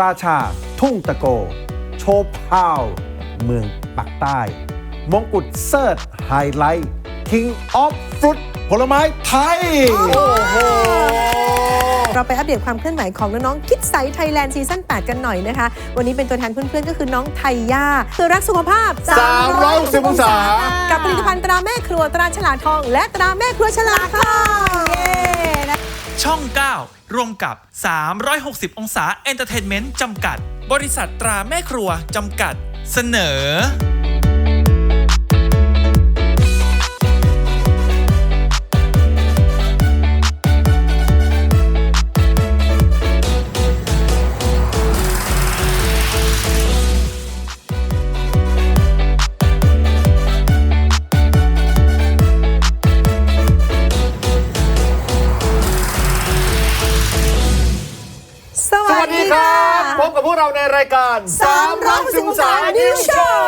ราชา ทุ่งตะโก โชว์พาว เมืองปักใต้ มงกุฎเซิร์ชไฮไลท์ King of Fruit ผลไม้ไทย เราไปอัปเดตความเคลื่อนไหวของน้องๆคิดใสไทยแลนด์ซีซั่น8 กันหน่อยนะคะ วันนี้เป็นตัวแทนเพื่อนๆ ก็คือน้องไทยย่าคือรักสุขภาพ360องศา กับผลิตภัณฑ์ตราแม่ครัวตราฉลาดทอง และตราแม่ครัวฉลาดทองเย้นะช่อง 9 ร่วมกับ 360 องศาเอนเตอร์เทนเมนต์จำกัด บริษัทตราแม่ครัวจำกัด เสนอ กับพวกเราในรายการ360องศา New Show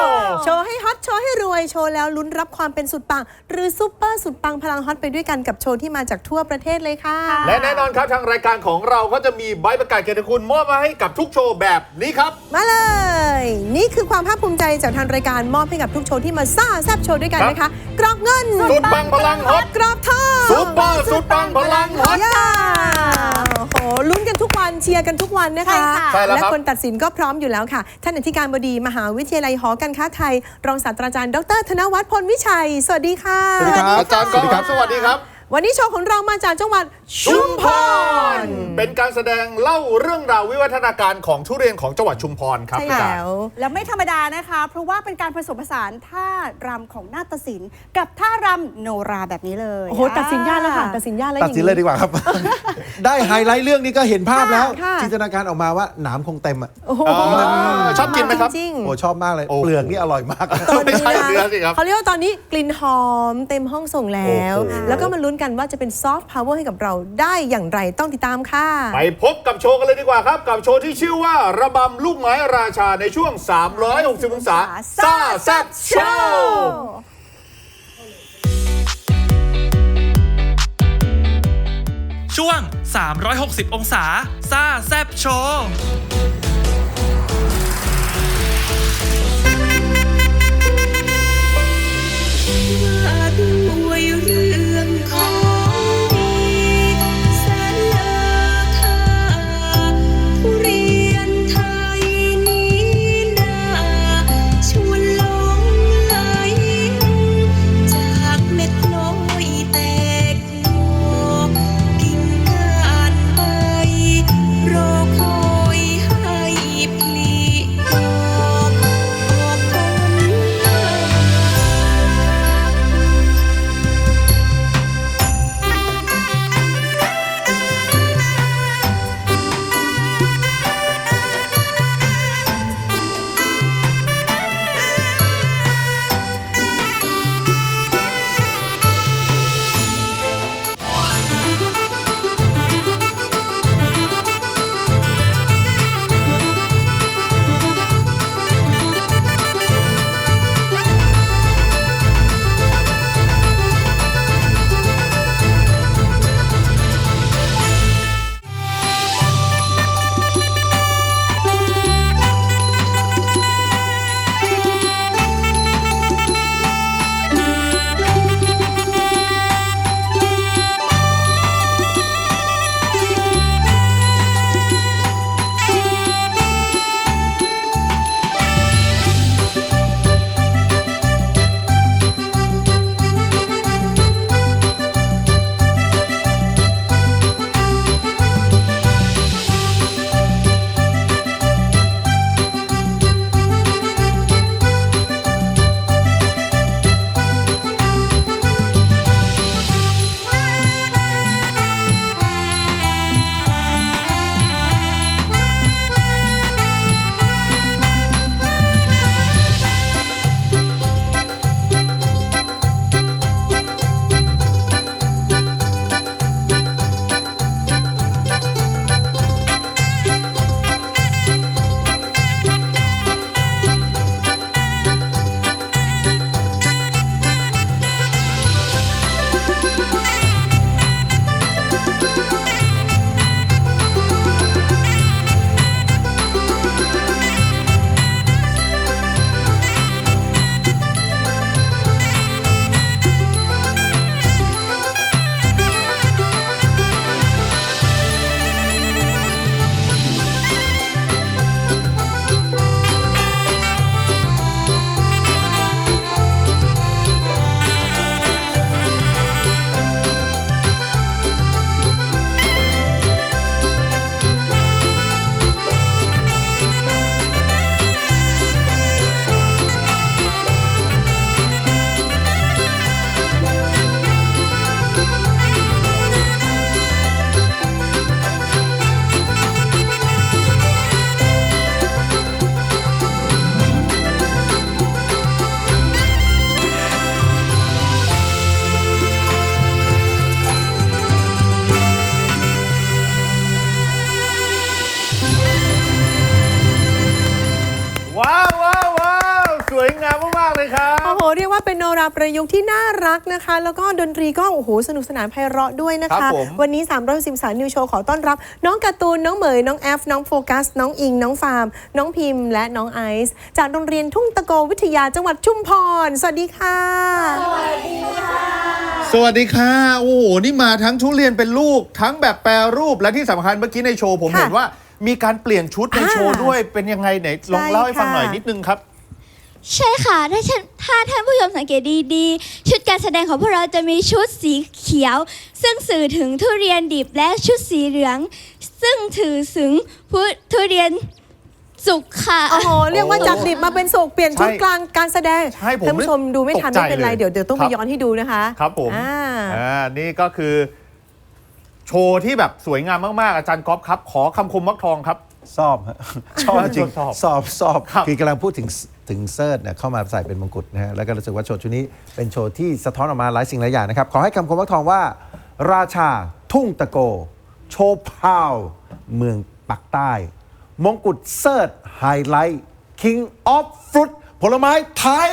โชว์ให้ฮอตโชว์ให้รวยโชว์แล้วลุ้นรับความเป็นสุดปัง หรือซุปเปอร์สุดปังพลังฮอตไปด้วยกันกับโชว์ที่มาจากทั่วประเทศเลยค่ะ และแน่นอนครับทางรายการของเราก็จะมีใบประกาศเกียรติคุณมอบมาให้กับทุกโชว์แบบนี้ครับ มาเลย นี่คือความภาคภูมิใจจากทางรายการมอบให้กับทุกโชว์ที่มาซ่าแซบโชว์ด้วยกันนะคะกรอบเงินสุดปังพลังฮอตกรอบทองซุปเปอร์สุดปังพลังฮอตย่าโอ้โหลุ้นกันทุกวันเชียร์กันทุกวันนะคะใช่ค่ะใช่แล้วครับและคนตัดสินก็พร้อมอยู่แล้วค่ะ ท่านอธิการบดีมหาวิทยาลัยหอการค้าไทย รองศาสตราจารย์ ดร ธนวัฒน์พลวิชัย สวัสดีค่ะ สวัสดีครับอาจารย์กอล์ฟสวัสดีครับ วันนี้โชว์ของเรามาจากจังหวัดชุมพร เป็นการแสดงเล่าเรื่องราววิวัฒนาการของทุเรียนของจังหวัดชุมพรครับใช่อาจารแล้ย์วแล้วไม่ธรรมดานะคะ เพราะว่าเป็นการผสมผสานท่ารำของนาฏศิลป์กับท่ารำโนราแบบนี้เลยโอ้โหตัดสินยากแล้วค่ะตัดสินยากแล้วตัดสินเลยดีกว่าครับ ได้ไฮไลท์เรื่องนี้ก็เห็นภาพแล้ว ค่ะ จินตนาการออกมาว่าหนามคงเต็มอะโอ้โหอ๋อชอบกินไหมครับ จริงๆโอ้ชอบมากเลยโอ้โหเปลือกนี่อร่อยมากตอนไม่นี้ใช่นะเนื้อสิครับเขาเรียกว่าตอนนี้กลิ่นหอมเต็มห้องส่งแล้ว โอ้โห แล้วก็มาลุ้นกันว่าจะเป็นซอฟต์พาวเวอร์ให้กับเราได้อย่างไรต้องติดตามค่ะ ไปพบกับโชว์กันเลยดีกว่าครับ กับโชว์ที่ชื่อว่าระบำลูกไม้ราชาในช่วง 360องศาซ่าแซ่บโชว์ช่วง 360 องศาซ่าแซบโชว์าเป็นโนราประยุกต์ที่น่ารักนะคะ แล้วก็ดนตรีก็โอ้โหสนุกสนานไพเราะด้วยนะครัคะบผมวันนี้3 1 3สารนิวโชว์ขอต้อนรับ น้องการ์ตูน น้องเหมย น้องแอฟ น้องโฟกัส น้องอิง น้องฟาร์ม น้องพิมพ์และน้องไอซ์ จากโรงเรียนทุ่งตะโกวิทยาจังหวัดชุมพร สวัสดีค่ะ สวัสดีค่ะโอ้โห นี่มาทั้งทุเรียนเป็นลูก ทั้งแบบแปรรูป และที่สำคัญเมื่อกี้ในโชว์ผมค่ะเห็นว่ามีการเปลี่ยนชุดในอ่าโชว์ด้วย เป็นยังไงไหนลองใช่เล่าให้ฟังค่ะหน่อยนิดนึงครับ ใช่ค่ะถ้าท่านถ้าท่านผู้ชมสังเกตดีๆ ชุดการแสดงของพวกเราจะมีชุดสีเขียว ซึ่งสื่อถึงทุเรียนดิบและชุดสีเหลือง ซึ่งถือถึงผู้ทุเรียนสุกค่ะ โอ้โหเรียกว่าจากดิบมาเป็นสุกเปลี่ยนชุดใช่กลางการแสดงใช่ผมท่านผู้ชมดูไม่ทันตกใจไม่เป็นไรเลยเดี๋ยวเดี๋ยวต้องครัไปบย้อนให้ดูนะคะครับผมอ่า อ่านี่ก็คือ โชว์ที่แบบสวยงามมาก ๆ อาจารย์ก๊อฟครับ ขอคำคมวักทองครับชอบฮะชอบจริงชอบชอบชอบครับ คือกำลังพูดถึง ถึงเซิร์ชเนี่ยเข้ามาใส่เป็นมงกุฎนะฮะแล้วก็รู้สึกว่าโชว์ชุดนี้เป็นโชว์ที่สะท้อนออกมาหลายสิ่งหลายอย่างนะครับ ขอให้คำคมวักทองว่า ราชาทุ่งตะโก โชว์พาวเมืองปักใต้ มงกุฎเซิร์ชไฮไลท์ King of Fruit ผลไม้ไทย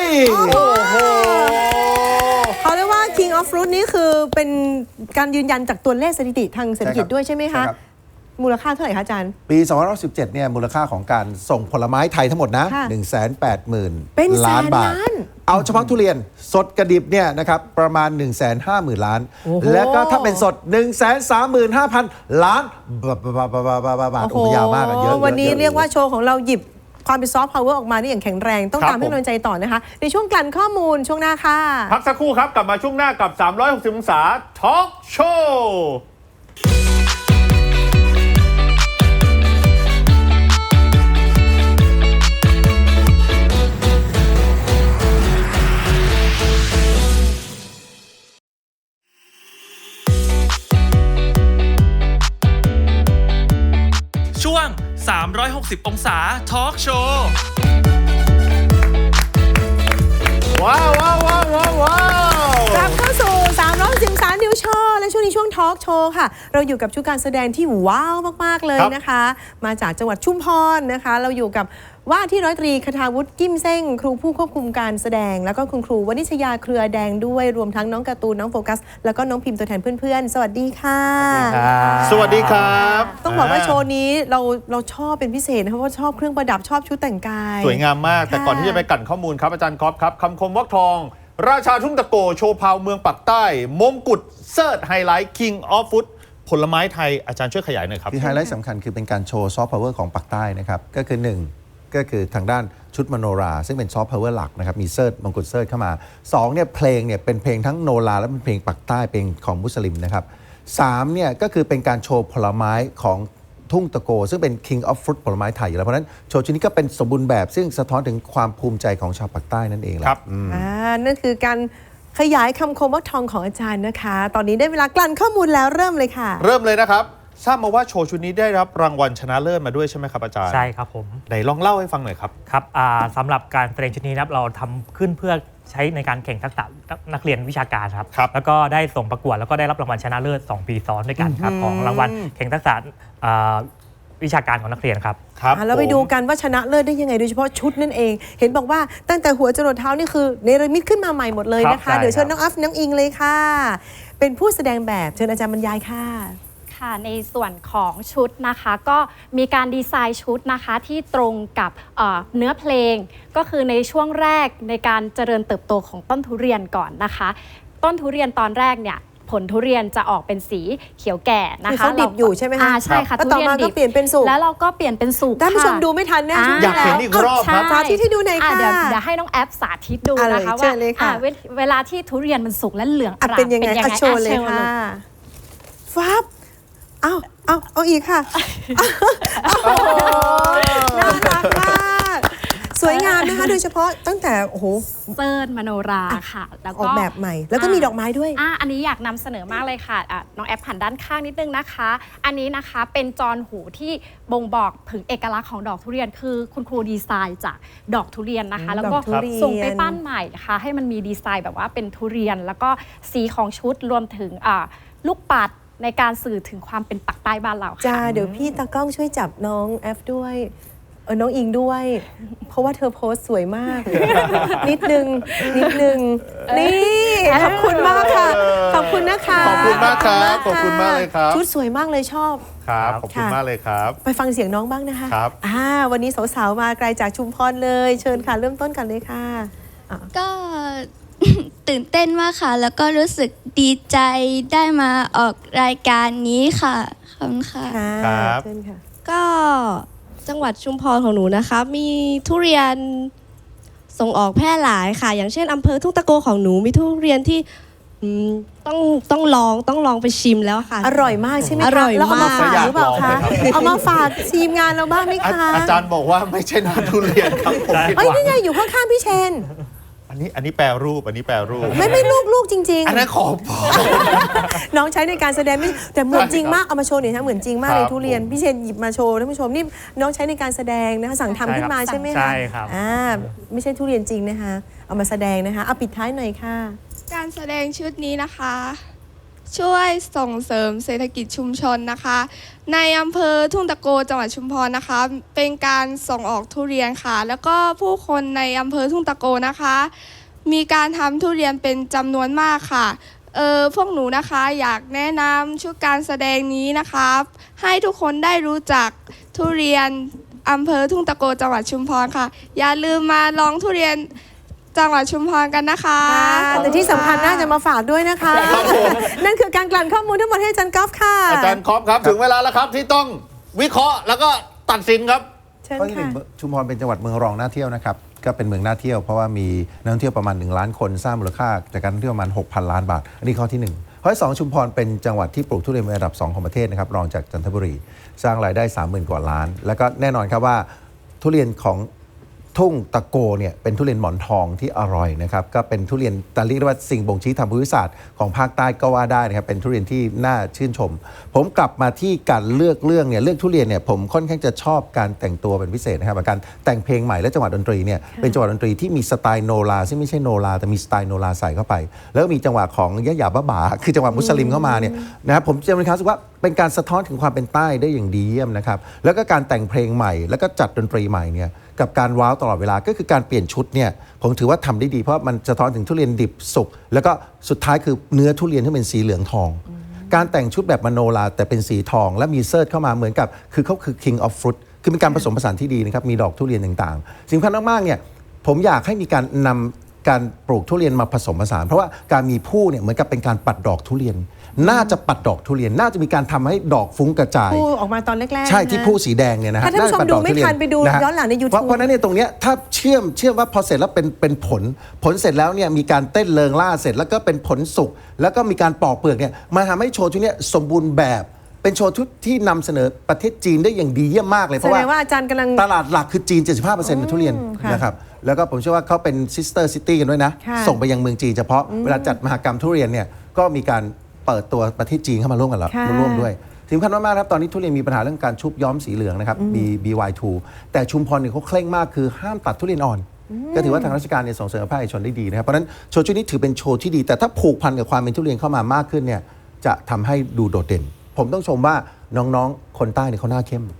เขาเรียกว่า King of Fruit นี่คือเป็นการยืนยันจากตัวเลขสถิติทางเศรษฐกิจใช่ครับด้วยใช่ไหมใช่คะครับ มูลค่าเท่าไหร่คะอาจารย์ ปี2517เนี่ยมูลค่าของการส่งผลไม้ไทยทั้งหมดนะค่ะ 1 8 0 0 0 0เป็นล้านบาทแสนล้าน เอาเฉพาะทุเรียนสดกระดิบเนี่ยนะครับประมาณ 1 5 0 0 0 0 ล้าน โอ้โหแล้วก็ถ้าเป็นสด 1 3 5 0 0 0 ล้านบาทบาทบาทบาทบาทบาทบาทโอ้โหยาวมากอะเยอะวันนี้อะอะ เรียกว่าโชว์ของเราหยิบความเป็นซอฟต์พาวเวอร์ออกมาได้อย่างแข็งแรง ต้องครับตามให้ผม กำลังใจต่อนะคะ ในช่วงกลั่นข้อมูลช่วงหน้าค่ะ พักสักครู่ครับ กลับมาช่วงหน้ากับ 360 องศาทอล์กโชว์ 360 องศาทอล์กโชว์ว้าวว้าวว้าวว้าวว้าวกลับเข้าสู่3 1 3สารนิวโชว์และช่วงนี้ช่วงทอล์กโชว์ค่ะ เราอยู่กับชุดการแสดงที่ว้าวมาก ๆ เลยครับนะคะ มาจากจังหวัดชุมพรนะคะ เราอยู่กับ ว่าที่ร้อยตรีคทาวุฒิกิมเซ้ง ครูผู้ควบคุมการแสดง แล้วก็คุณครูวนิชยาเครือแดงด้วยรวมทั้งน้องการ์ตูนน้องโฟกัส แล้วก็น้องพิมพ์ตัวแทนเพื่อนๆ สวัสดีค่ะ สวัสดีครับ ต้องบอกว่าโชว์นี้เราเราชอบเป็นพิเศษนะคะเพราะว่าชอบเครื่องประดับชอบชุดแต่งกาย สวยงามมากแต่ก่อนที่จะไปกลั่นข้อมูลครับอาจารย์ก๊อฟครับคำคมวักทอง ราชาทุ่งตะโกโชว์พาวเมืองปักใต้มงกุฎเซิร์ชไฮไลท์ King of Food ผลไม้ไทยอาจารย์ช่วยขยายหน่อยครับคือไฮไลท์สำคัญคือเป็นการโชว์ซอฟต์พาวเวอร์ของปักใต้นะครับก็คือ 1 ก็คือทางด้านชุดมโนรา ซึ่งเป็นซอฟต์พาวเวอร์หลักนะครับมีเซิร์ชมงกุฎเซิร์ชเข้ามา2เนี่ยเพลงเนี่ยเป็นเพลงทั้งโนราและเป็นเพลงปักใต้เพลงของมุสลิมนะครับ3เนี่ยก็คือเป็นการโชว์ผลไม้ของทุ่งตะโก ซึ่งเป็น King of Fruit ผลไม้ไทยอยู่แล้ว เพราะฉะนั้นโชว์ชิ้นนี้ก็เป็นสมบูรณ์แบบ ซึ่งสะท้อนถึงความภูมิใจของชาวปักใต้นั่นเองแหละครับอ่านั่นคือการขยายคำคมว่าทองของอาจารย์นะคะ ตอนนี้ได้เวลากลั่นข้อมูลแล้วเริ่มเลยค่ะ เริ่มเลยนะครับ ทราบมาว่าโชว์ชุดนี้ได้รับรางวัลชนะเลิศมาด้วยใช่ไหมครับอาจารย์ใช่ครับผมไหนลองเล่าให้ฟังหน่อยครับครับอ่าสำหรับการแสดงชุดนี้นะครับเราทำขึ้นเพื่อใช้ในการแข่งทักษะนักเรียนวิชาการครับครับแล้วก็ได้ส่งประกวดแล้วก็ได้รับรางวัลชนะเลิศ2 ปีซ้อนด้วยกันครับของรางวัลแข่งทักษะอ่าวิชาการของนักเรียนครับครับอะเราไปผมดูกันว่าชนะเลิศได้ยังไงโดยเฉพาะชุดนั่นเอง เห็นบอกว่าตั้งแต่หัวจรดเท้านี่คือเนรมิตขึ้นมาใหม่หมดเลยนะครัคะบเดี๋ยวเชิญใช่น้องอัฟน้องอิงเลยค่ะ เป็นผู้แสดงแบบเชิญอาจารย์บรรยายค่ะ ค่ะ ในส่วนของชุดนะคะ ก็มีการดีไซน์ชุดนะคะที่ตรงกับเอ่อเนื้อเพลง ก็คือในช่วงแรกในการเจริญเติบโตของต้นทุเรียนก่อนนะคะ ต้นทุเรียนตอนแรกเนี่ยผลทุเรียนจะออกเป็นสีเขียวแก่นะคือคะเขาดิบอยู่ใช่ไหมคะอ่าใช่ค่ะแล้วต่อมาทุรียก็เปลี่ยนเป็นสุกแล้วเราก็เปลี่ยนเป็นสุกท่านผู้ชมค่ะ ดูไม่ทันแน่อ่าช่วงอยากที่เห็นแล้ว อีกรอบครับสาธิตให้ดูหน่อยอ่ค่ะ เดี๋ยวเดี๋ยวให้น้องแอปสาธิตดูอะนะคะเลยเชิว่าญเลยค่ะ อ่าเวเวลาที่ทุเรียนมันสุกและเหลืองออะร่ามเป็นยังไงอะโชว์เลยอ่ค่ะฟับเอา เอาเอาอีกค่ะน่ารักมากสวยงามนะคะโดยเฉพาะตั้งแต่โอ้โหเซิร์นมโนราค่ะ แล้วอก็อกแบบใหม่ แล้วก็มีดอกไม้ด้วยอะอันนี้อยากนำเสนอมากเลยค่ะอะน้องแอปหันด้านข้างนิดนึงนะคะ อันนี้นะคะเป็นจอนหูที่บ่งบอกถึงเอกลักษณ์ของดอกทุเรียน คือคุณครูดีไซน์จากดอกทุเรียนนะคะอืมแล้วก็ดอกทุเรียนส่งไปปั้นใหม่นะคะให้มันมีดีไซน์แบบว่าเป็นทุเรียน แล้วก็สีของชุดรวมถึงอะลูกปัด ในการสื่อถึงความเป็นปักใต้บ้านเราค่ะจ้าเดี๋ยวพี่ตากล้องช่วยจับน้องแอฟด้วยเออน้องอิงด้วย เพราะว่าเธอโพสต์สวยมาก นิดนึง นิดนึง นี่ ขอบคุณมากค่ะ ขอบคุณนะคะขอบคุณมากครับขอบคุณมากเลยครับ ชุดสวยมากเลยชอบ ครับ ขอบคุณค่ะ มากเลยครับ ไปฟังเสียงน้องบ้างนะคะครับ อ่าวันนี้สาวๆมาไกลจากชุมพรเลย เชิญค่ะ เริ่มต้นกันเลยค่ะอะก็ ตื่นเต้นมากค่ะ แล้วก็รู้สึกดีใจได้มาออกรายการนี้ค่ะ ขอบคุณค่ะ ค่ะครับ เชิญค่ะ ก็จังหวัดชุมพรของหนูนะคะ มีทุเรียนส่งออกแพร่หลายค่ะ อย่างเช่นอำเภอทุ่งตะโกของหนูมีทุเรียนที่อืมต้องต้องลองต้องลองไปชิมแล้วค่ะ อร่อยมากใช่ไหมคะอร่อยแล้วเอามามาก ฝากหรือเปล่าคะอยากลองเลยครับเอามาฝากทีมงานเราบ้างไหมอาคะอาจารย์บอกว่าไม่ใช่น้ำทุเรียนครับผมผิดเอ้ยหวัง นี่ไงอยู่ข้างๆพี่เชน อันนี้อันนี้แปรรูปอันนี้แปรรูป ไม่ไม่ลูกลูกจริง อันนั้นขอพอๆน้องใช้ในการแสดงไม่แต่เหมือนจริงมากเอามาโชว์หน่อยนะเหมือนจริงมากครับเลยทุเรียนพี่เชนหยิบมาโชว์ท่านผู้ชมนี่น้องใช้ในการแสดงนะคะสั่งทำขึ้นมาใช่ครับใช่ไหมคะใช่ครับ อ่าไม่ใช่ทุเรียนจริงนะคะ เอามาแสดงนะคะเอาปิดท้ายหน่อยค่ะ การแสดงชุดนี้นะคะ ช่วยส่งเสริมเศรษฐกิจชุมชนนะคะ ในอำเภอทุ่งตะโกจังหวัดชุมพรนะคะ เป็นการส่งออกทุเรียนค่ะ แล้วก็ผู้คนในอำเภอทุ่งตะโกนะคะ มีการทำทุเรียนเป็นจำนวนมากค่ะเออพวกหนูนะคะอยากแนะนำชุดการแสดงนี้นะคะให้ทุกคนได้รู้จักทุเรียนอำเภอทุ่งตะโกจังหวัดชุมพรค่ะ อย่าลืมมาลองทุเรียน จังหวัดชุมพรกันนะคะแต่ที่สำคัญน่าจะมาฝากด้วยนะคะ นั่นคือการกลั่นข้อมูลทั้งหมดให้อาจารย์กอล์ฟค่ะ อาจารย์ครอปครับ ถึงเวลาแล้วครับที่ต้องวิเคราะห์แล้วก็ตัดสินครับเชิญข้อที่หนึ่ค่ะงชุมพรเป็นจังหวัดเมืองรองน่าเที่ยวนะครับก็เป็นเมืองน่าเที่ยวเพราะว่ามีนักท่องเที่ยวประมาณ 1 ล้านคนสร้างมูลค่าจากการท่องเที่ยวประมาณ 6,000 ล้านบาท อันนี้ข้อที่ 1 ข้อที่สองชุมพรเป็นจังหวัดที่ปลูกทุเรียนเป็นอันดับ 2 ของประเทศนะครับรองจากจันทบุรี สร้างรายได้ 30,000 กว่าล้าน แล้วก็แน่นอนครับว่าทุเรียนของ ทุ่งตะโกเนี่ยเป็นทุเรียนหมอนทองที่อร่อยนะครับก็เป็นทุเรียนตาเรียกได้ว่าสิ่งบ่งชี้ทางภูมิศาสตร์ของภาคใต้ก็ว่าได้นะครับเป็นทุเรียนที่น่าชื่นชม ผมกลับมาที่การเลือกเรื่องเนี่ยเลือกทุเรียนเนี่ยผมค่อนข้างจะชอบการแต่งตัวเป็นพิเศษนะครับการแต่งเพลงใหม่และจังหวะดนตรีเนี่ยเป็นจังหวะดนตรีที่มีสไตล์โนราซึ่งไม่ใช่โนราแต่มีสไตล์โนราใส่เข้าไป แล้วก็มีจังหวะของยะหยาบ้าบาคือจังหวะมุสลิมเข้ามาเนี่ยนะครับผมจะมีความรู้สึกว่าเป็นการสะท้อนถึงความเป็นใต้ได้อย่างดีเยี่ยมนะครับแล้วก็การแต่งเพลงใหม่แล้วก็จัดดนตรีใหม่เนี่ย กับการว้าวตลอดเวลาก็คือการเปลี่ยนชุดเนี่ยผมถือว่าทำได้ดีเพราะมันสะท้อนถึงทุเรียนดิบสุกแล้วก็สุดท้ายคือเนื้อทุเรียนที่เป็นสีเหลืองทอง การแต่งชุดแบบมโนราแต่เป็นสีทอง และมีเซิร์ชเข้ามาเหมือนกับ คือเขาคือ king of fruit คือเป็นการผสมผสานที่ดีนะครับมีดอกทุเรียนต่างๆสิ่งสำคัญมากๆเนี่ยผมอยากให้มีการนำการปลูกทุเรียนมาผสมผสาน เพราะว่าการมีผู้เนี่ยเหมือนกับเป็นการปัดดอกทุเรียน น่าจะปัดดอกทุเรียนน่าจะมีการทำให้ดอกฟุ้งกระจายพูดออกมาตอนแรกๆใช่นะที่ผู้สีแดงเนี่ยนะฮะถ้าท่านผู้ชมปัดูอกไม่ทุเรีทันไปดูะฮะย้อนหลังใน YouTube เพราะเพราะฉะนั้นเนี่ยตรงเนี้ยถ้าเชื่อมเชื่อมว่าพอเสร็จแล้วเป็นเป็นผล ผลเสร็จแล้วเนี่ยมีการเต้นเริงล่าเสร็จแล้วก็เป็นผลสุกแล้วก็มีการปอกเปลือกเนี่ยมาทำให้โชว์ชุดเนี้ยสมบูรณ์แบบเป็นโชว์ชุดที่นำเสนอประเทศจีนได้อย่างดีเยี่ยมมากเลย เพแสราะดว่างว่าอาจารย์กำลังตลาดหลักคือจีน 75%เป็นทุเรียนค่ะนะครับแล้วก็ผมเชื่อว่าเขาเป็นซิสเตอร์ซิตี้กันด้วยนะค่ะส่งไปยังเมืองจีนเฉพาะเวลาจัดมหกรรมทุเรียนเนี่ยก็มีการ เปิดตัวประเทศจีนเข้ามาร่วมกันแล้วค่ะมาร่วมด้วยสำคัญมากๆครับตอนนี้ทุเรียนมีปัญหาเรื่องการชุบย้อมสีเหลืองนะครับ B BY2 แต่ชุมพรเนี่ยเขาเคร่งมากคือห้ามตัดทุเรียนอ่อน ก็ถือว่าทางราชการเนี่ยส่งเสริมภาคเอกชนได้ดีนะครับเพราะฉะนั้นโชว์ชุดนี้ถือเป็นโชว์ที่ดี แต่ถ้าผูกพันกับความเป็นทุเรียนเข้ามามากขึ้นเนี่ยจะทำให้ดูโดดเด่น ผมต้องชมว่าน้องๆ คนใต้เนี่ยเขาหน้าเข้มค่ะ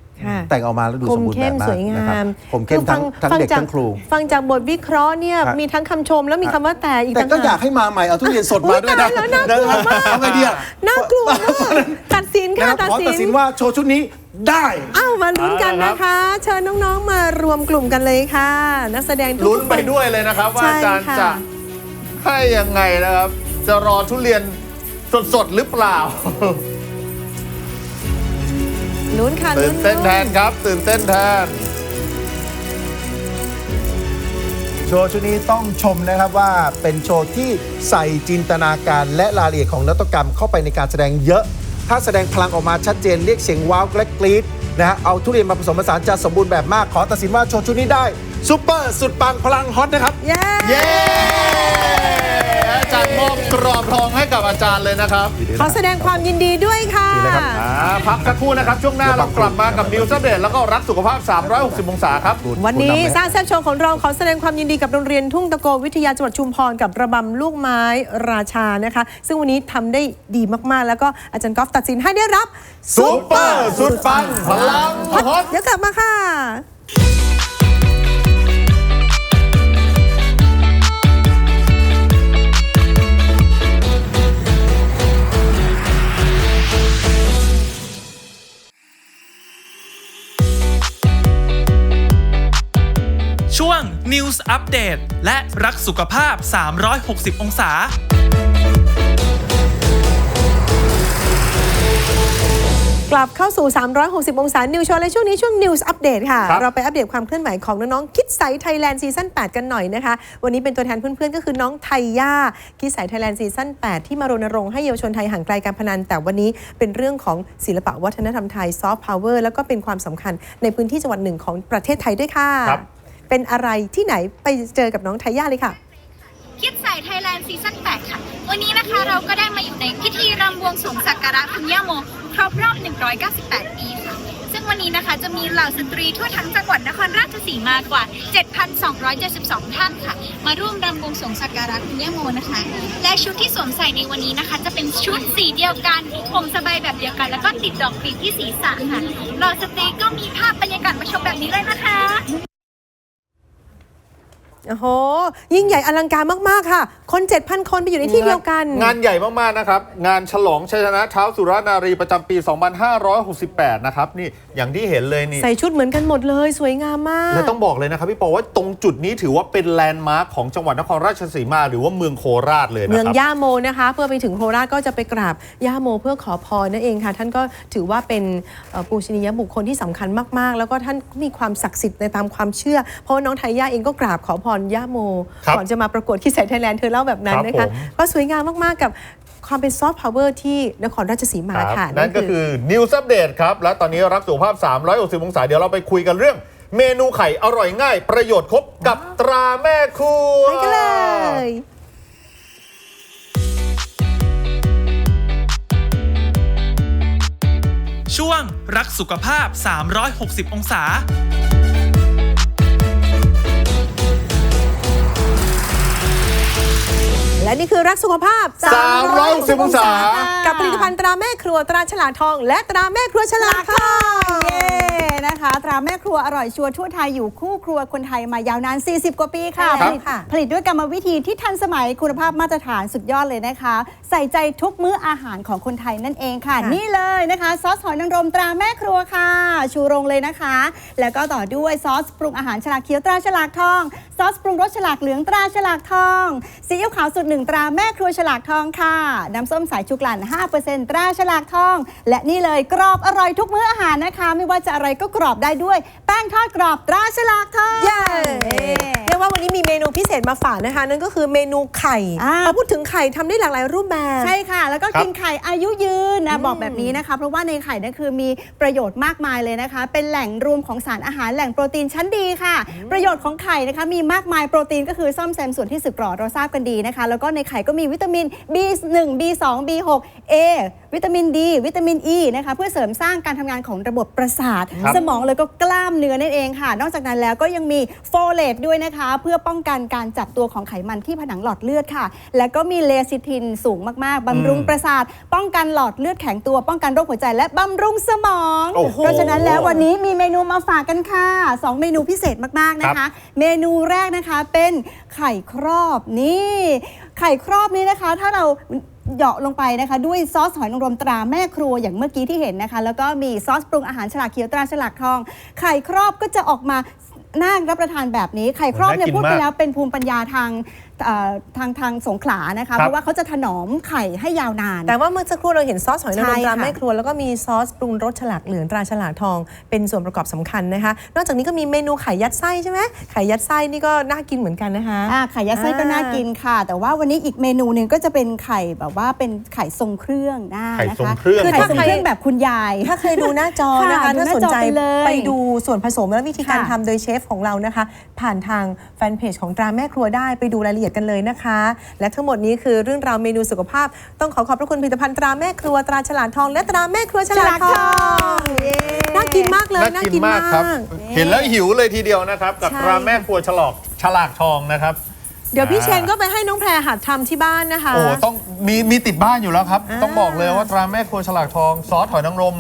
แต่งออกมาแล้วดูคสมมบูรณ์เข้แบมบมาสกวยนะคงารับมผมเข้มทั้งทั้งฟัเด็กจากทั้งครู ฟังจากบทวิเคราะห์เนี่ยครับมีทั้งคำชมแล้วมีคำว่าแต่อีกแต่ต่างก็หากอยากให้มาใหม่เอาทุเรียนสดมาด้วยนะอุ๊ยตายแล้วน่ากลัวมากเอาไงดีอะน่ากลัวมากตัดสินนะค่ะครับตัดขอสิตัดสินนว่าโชว์ชุดนี้ได้อ้าวมาลุ้นกันนะคะ เชิญน้องๆมารวมกลุ่มกันเลยค่ะ นักแสดงทุกลุ้นไปคนด้วยเลยนะครับ ว่าใช่อาจารย์ค่ะจะให้ยังไงนะครับ จะรอทุเรียนสดๆหรือเปล่า ลุ้นค่ะตื่ลุ้นนเต้นแทนลุ้ครับ ตื่นเต้นแทน โชว์ชุดนี้ต้องชมนะครับว่าเป็นโชว์ที่ใส่จินตนาการและรายละเอียดของนวัตกรรมเข้าไปในการแสดงเยอะ ถ้าแสดงพลังออกมาชัดเจนเรียกเสียงว้าวและกรี๊ดนะฮะเอาทุเรียนมาผสมผสานจะสมบูรณ์แบบมากขอตัดสินว่าโชว์ชุดนี้ได้ซุปเปอร์สุดปังพลังฮอตนะครับ เย้เย้อา จารย์มอบกรอบทองให้กับอาจารย์เลยนะครับขอแสดงความยินดีด้วยค่ะดีเลยครับอ่าพักสักครู่นะครับ ช่วงหน้าเรากลับมากับนิวส์อัปเดตแล้วก็รักสุขภาพ 360 องศาครับ วันนี้คุณสร้างแซบโชว์ของเราขอแสดงความยินดีกับโรงเรียนทุ่งตะโกวิทยาจังหวัดชุมพรกับระบำลูกไม้ราชานะคะ ซึ่งวันนี้ทำได้ดีมากๆ แล้วก็อาจารย์กอล์ฟตัดสินให้ได้รับซุปเปอร์สุดปังพลังฮอตเดี๋ยวกลับมาค่ะ News Update และรักสุขภาพ 360 องศา กลับเข้าสู่ 360 องศา นิวโชว์และช่วงนี้ช่วง News Update ค่ะ ครับ เราไปอัปเดตความเคลื่อนไหวของน้องๆ คิดใสไทยแลนด์ซีซั่น8 กันหน่อยนะคะ วันนี้เป็นตัวแทนเพื่อนๆ ก็คือน้องไทยย่า คิดใสไทยแลนด์ซีซั่น8 ที่มารณรงค์ให้เยาวชนไทยห่างไกลการพนัน แต่วันนี้เป็นเรื่องของศิลปะวัฒนธรรมไทยซอฟต์พาวเวอร์แล้วก็เป็นความสำคัญในพื้นที่จังหวัดหนึ่งของประเทศไทยด้วยค่ะ ครับ เป็นอะไรที่ไหนไปเจอกับน้องไทยย่าเลยค่ะ คิดใส่ไทยแลนด์ซีซั่น8ค่ะ วันนี้นะคะเราก็ได้มาอยู่ในพิธีรำวงสวงสักการะคุณย่าโมครบรอบ 198 ปีค่ะ ซึ่งวันนี้นะคะจะมีเหล่าสตรีทั่วทั้งจังหวัดนครราชสีมากว่า 7,272 ท่านค่ะ มาร่วมรำวงสวงสักการะคุณย่าโมนะคะ และชุดที่สวมใส่ในวันนี้นะคะ จะเป็นชุดสีเดียวกันผมสบายแบบเดียวกัน แล้วก็ติดดอกปีกที่ศีรษะค่ะเหล่าสตรีก็มีภาพบรรยากาศมาชมแบบนี้เลยนะคะ โอ้โห ยิ่งใหญ่อลังการมากๆค่ะ คน 7,000 คนไปอยู่ในที่เดียวกัน งานใหญ่มากๆนะครับ งานฉลองชัยชนะเท้าสุรนารีประจำปี 2568 นะครับ นี่อย่างที่เห็นเลยนี่ ใส่ชุดเหมือนกันหมดเลย สวยงามมาก และต้องบอกเลยนะครับพี่ปอว่าตรงจุดนี้ถือว่าเป็นแลนด์มาร์คของจังหวัดนครราชสีมา หรือว่าเมืองโคราชเลยนะเมืองครับย่าโมนะคะ เพื่อไปถึงโคราชก็จะไปกราบย่าโม เพื่อขอพรนั่นเองค่ะ ท่านก็ถือว่าเป็นเอ่อปูชนียบุคคลที่สำคัญมาก ๆ แล้วก็ท่านมีความศักดิ์สิทธิ์ในตามความเชื่อ เพราะว่าน้องไทยย่าเองก็กราบขอพรย่าโมครับก่อนจะมาประกวดคิดแสไทยแลนด์เธอเล่าแบบนั้นนะครัคะบผมก็สวยงามมาก ๆ กับความเป็นซอฟต์พาวเวอร์ที่นครราชสีมาครับค่ะ นั่นก็คือ News Update ครับ และตอนนี้รักสุขภาพ 360 องศา เดี๋ยวเราไปคุยกันเรื่อง เมนูไข่อร่อยง่าย ประโยชน์ครบกับตราแม่ครัวไปกันเลยช่วงรักสุขภาพ 360 องศา และนี่คือรักสุขภาพ360องศา กับผลิตภัณฑ์ตราแม่ครัวตราฉลากทอง และตราแม่ครัวฉลากทองเย้นะคะ ตราแม่ครัวอร่อยชัวร์ทั่วไทยอยู่คู่ครัวคนไทยมายาวนาน 40 กว่าปีค่ะครับผลิตผลิตด้วยกรรมวิธีที่ทันสมัยคุณภาพมาตรฐานสุดยอดเลยนะคะ ใส่ใจทุกมื้ออาหารของคนไทยนั่นเองค่ะ นี่เลยนะคะ ซอสหอยนางรมตราแม่ครัวค่ะ ชูโรงเลยนะคะ แล้วก็ต่อด้วยซอสปรุงอาหารฉลากเขียวตราฉลากทอง ซอสปรุงรสฉลากเหลืองตราฉลากทองซีอิ๊วขาวสูตรหนึ่งตราแม่ครัวฉลากทองค่ะ น้ำส้มสายชูกลั่น 5%ตราฉลากทอง และนี่เลยกรอบอร่อยทุกมื้ออาหารนะคะ ไม่ว่าจะอะไรก็กรอบได้ด้วย แป้งทอดกรอบตราฉลากทอง เย้เรียก ว่าวันนี้มีเมนูพิเศษมาฝากนะคะ นั่นก็คือเมนูไข่อ่าพอพูดถึงไข่ทำได้หลากหลายรูปแบบ ใช่ค่ะ แล้วก็ครับกินไข่อายุยืนนะบอกแบบนี้นะคะ เพราะว่าในไข่นั่นคือมีประโยชน์มากมายเลยนะคะ เป็นแหล่งรวมของสารอาหารแหล่งโปรตีนชั้นดีค่ะ ประโยชน์ของไข่นะคะมีมากมายโปรตีนก็คือซ่อมแซมส่วนที่สึกหรอเราทราบกันดีนะคะ แล้วก็ในไข่ก็มีวิตามิน B1 B2 B6 A วิตามิน D วิตามิน E นะคะเพื่อเสริมสร้างการทำงานของระบบประสาทครับสมองเลยก็กล้ามเนื้อนั่นเองค่ะ นอกจากนั้นแล้วก็ยังมีโฟเลตด้วยนะคะเพื่อป้องกันการจับตัวของไขมันที่ผนังหลอดเลือดค่ะ และก็มีเลซิทินสูงมาก ๆ บำรุงอืมประสาท ป้องกันหลอดเลือดแข็งตัว ป้องกันโรคหัวใจ และบำรุงสมอง โอ้โหเพราะฉะนั้นแล้ววันนี้มีเมนูมาฝากกันค่ะ 2 เมนูพิเศษมาก ๆ นะคะ เมนูแรกนะคะเป็นไข่ครอบนี่ ไข่ครอบนี้นะคะ ถ้าเราเหยาะลงไปนะคะ ด้วยซอสหอยนางรมตราแม่ครัวอย่างเมื่อกี้ที่เห็นนะคะ แล้วก็มีซอสปรุงอาหารฉลากเขียวตราฉลากทอง ไข่ครอบก็จะออกมา น่ารับประทานแบบนี้ไข่ครอบเนี่ยน่ากินพูดไปมากแล้วเป็นภูมิปัญญาทางเอ่อ ทางทางสงขลานะคะครับเพราะว่าเขาจะถนอมไข่ให้ยาวนาน แต่ว่าเมื่อสักครู่เราเห็นซอสหอยนางรมใช่ตราค่ะแม่ครัวแล้วก็มีซอสปรุงรสฉลากเหลืองตราฉลากทอง เป็นส่วนประกอบสำคัญนะคะ นอกจากนี้ก็มีเมนูไข่ยัดไส้ใช่ไหมไข่ยัดไส้นี่ก็น่ากินเหมือนกันนะคะอ่าไข่ยัดไส้ก็น่ากินค่ะ แต่ว่าวันนี้อีกเมนูหนึ่งก็จะเป็นไข่แบบว่าเป็นไข่ทรงเครื่องนะไข่นะทรงคะเครื่องคือไข่ทรงถ้าใครเครื่องแบบคุณยาย ถ้าเคยดูหน้าจอนะคะค่ะถ้าดูหน้าสนใจจอไปเลยไปดูส่วนผสมและวิธีการค่ะทำโดยเชฟของเรานะคะ ผ่านทางแฟนเพจของตราแม่ครัวได้ไปดูรายละเอียดกันเลยนะคะ และทั้งหมดนี้คือเรื่องราวเมนูสุขภาพ ต้องขอขอบพระคุณผลิตภัณฑ์ตราแม่ครัวตราฉลาดทอง และตราแม่ครัวฉลาดทองน่ากินมากเลยน่ากินมากครับ เห็นแล้วหิวเลยทีเดียวนะครับ กับใช่ตราแม่ครัวฉลอกฉลากทองนะครับเดี๋ยวพี่เชนก็ไปให้น้องแพรหัดทำที่บ้านนะคะ โอ้ ต้องมีมีติดบ้านอยู่แล้วครับอ่าต้องบอกเลยว่าตราแม่ครัวฉลากทอง ซอสหอยนางรม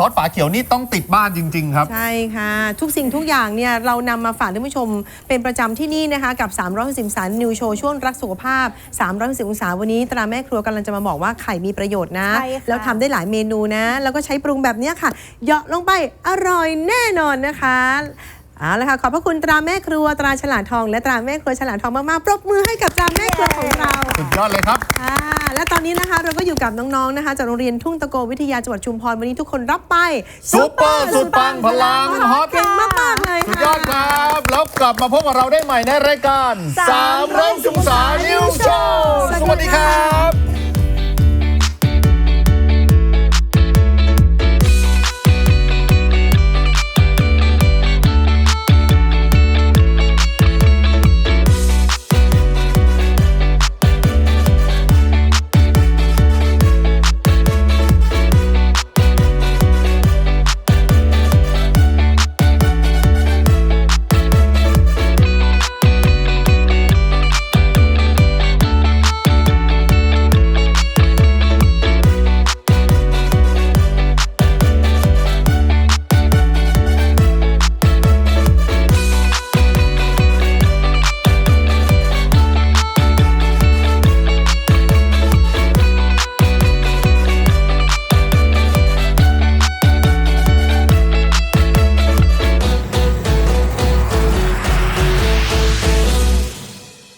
ซซอสฝาเขียวนี่ต้องติดบ้านจริง ๆ ครับ ใช่ค่ะ ทุกสิ่งทุกอย่างเนี่ยเรานำมาฝากท่านผู้ชมเป็นประจำที่นี่นะคะ กับ 360องศานิวโชว์ช่วงรักสุขภาพ 360องศาวันนี้ ตราแม่ครัวกำลังจะมาบอกว่าไข่มีประโยชน์นะ ใช่ค่ะ แล้วทำได้หลายเมนูนะ แล้วก็ใช้ปรุงแบบเนี้ยค่ะเหยาะลงไปอร่อยแน่นอนนะคะเอาละค่ะขอบพระคุณตราแม่ครัวตราฉลาดทอง และตราแม่ครัวฉลาดทองมากๆปรบมือให้กับตราแม่ครัวของเราสุดยอดเลยครับ ค่ะ และตอนนี้นะคะเราก็อยู่กับน้องๆนะคะ จากโรงเรียนทุ่งตะโกวิทยาจังหวัดชุมพรวันนี้ทุกคนรับไปซุปเปอร์สุดปังพลังฮอตเก่งมากๆเลยสุดค่ะยอดครับแล้วกลับมาพบกับเราได้ใหม่ในรายการ3ามร้อยองศานิวโชว์สวัสดีครับ